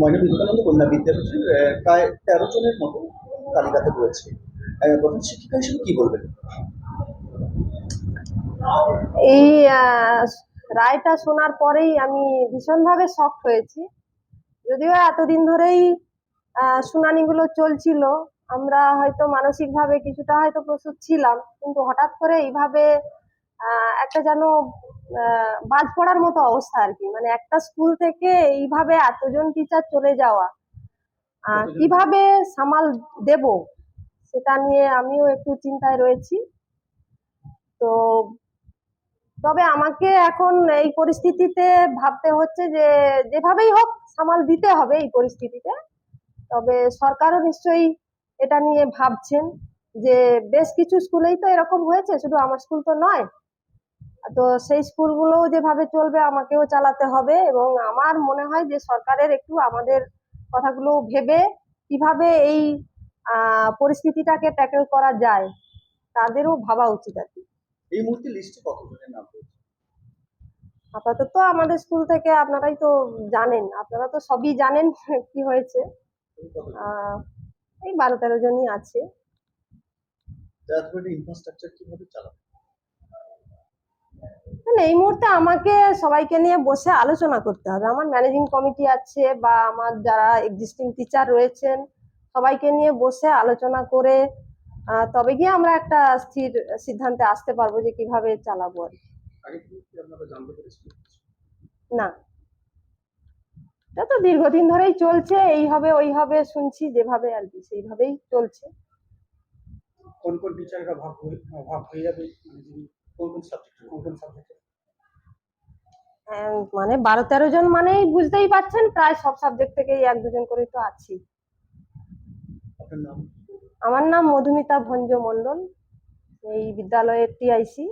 ময়না বিবেকানন্দ কন্যা বিদ্যাপীঠের প্রায় তেরো জনের মতো তালিকাতে রয়েছে। প্রধান শিক্ষিকা হিসেবে কি বলবেন? এই রায়টা শোনার পরেই আমি ভীষণভাবে শখ হয়েছি। যদিও এতদিন ধরেই শুনানিগুলো চলছিল, আমরা হয়তো মানসিকভাবে কিছুটা হয়তো প্রস্তুত ছিলাম, কিন্তু হঠাৎ করে এইভাবে একটা যেন বাজ পড়ার মতো অবস্থা আর কি। মানে একটা স্কুল থেকে এইভাবে এতজন টিচার চলে যাওয়া কীভাবে সামাল দেব সেটা নিয়ে আমিও একটু চিন্তায় রয়েছি। তো তবে আমাকে এখন এই পরিস্থিতিতে ভাবতে হচ্ছে যে যেভাবেই হোক সামাল দিতে হবে এই পরিস্থিতিতে। তবে সরকারও নিশ্চয়ই এটা নিয়ে ভাবছেন যে বেশ কিছু স্কুলেই তো এরকম হয়েছে শুধু আমার স্কুল তো নয় তো সেই স্কুলগুলোও যেভাবে চলবে আমাকেও চালাতে হবে এবং আমার মনে হয় যে সরকারের একটু আমাদের কথাগুলো ভেবে কীভাবে এই পরিস্থিতিটাকে ট্যাকেল করা যায় তাদেরও ভাবা উচিত আর কি। এই মুহূর্তে লিস্টে কতজনের নাম রয়েছে? আপাতত আমাদের স্কুল থেকে আপনারাই তো জানেন আপনারা তো সবই জানেন কি হয়েছে। এই বারো তেরো জনই আছে। ইনফ্রাস্ট্রাকচার কীভাবে চালাবে? এই মুহূর্তে আমাকে সবাইকে নিয়ে বসে আলোচনা করতে হবে। আমার ম্যানেজিং কমিটি আছে বা আমার যারা এক্সিস্টিং টিচার রয়েছেন সবাইকে নিয়ে বসে আলোচনা করে তবে গিয়ে আমরা একটা স্থির সিদ্ধান্তে আসতে পারব যে কীভাবে চালাবো আর না। এটা তো দীর্ঘদিন ধরেই চলছে এই হবে ওই হবে শুনছি যেভাবে আর কি সেইভাবেই চলছে। কোন কোন টিচাররা ভাগ হয়ে যাবে? মানে কোন কোন সাবজেক্ট কোন কোন সাবজেক্টে মানে বারো তেরো জন মানেই বুঝতেই পাচ্ছেন প্রায় সব সাবজেক্ট থেকেই এক দুজন করে তো আছি। আমার নাম মধুমিতা ভঞ্জ মন্ডল এই বিদ্যালয়ের TIC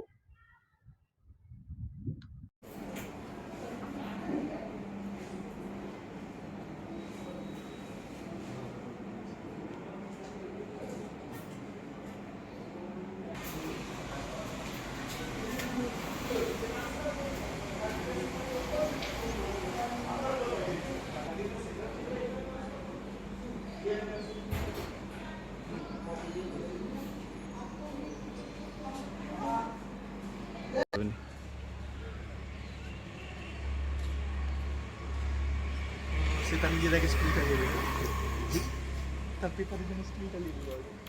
সে তার নিজের আগে স্কুলটা নেবে তার পেপারের জন্য স্কুলটা নেবে